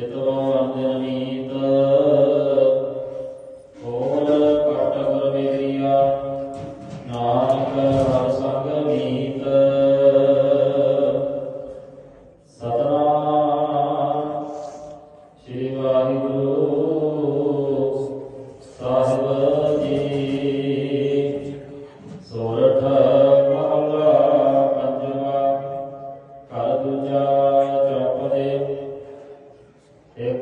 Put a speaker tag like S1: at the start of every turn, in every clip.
S1: تتروى عن ذنبه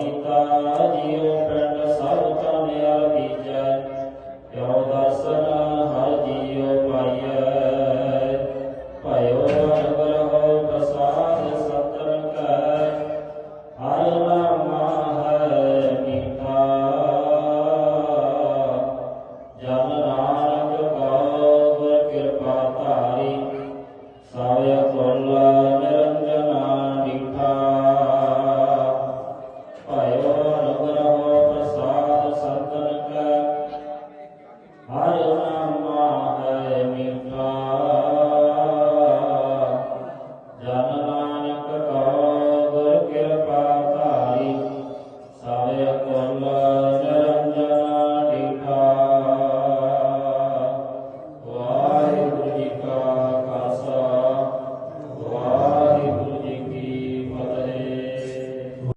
S1: ਕੀਤਾ ਜਿਉ ਪਿੰਡ ਸਭ ਤਨ ਅਰ ਬੀਜੈ ਕਿਉ ਦਰਸ਼ਨ الله بقلب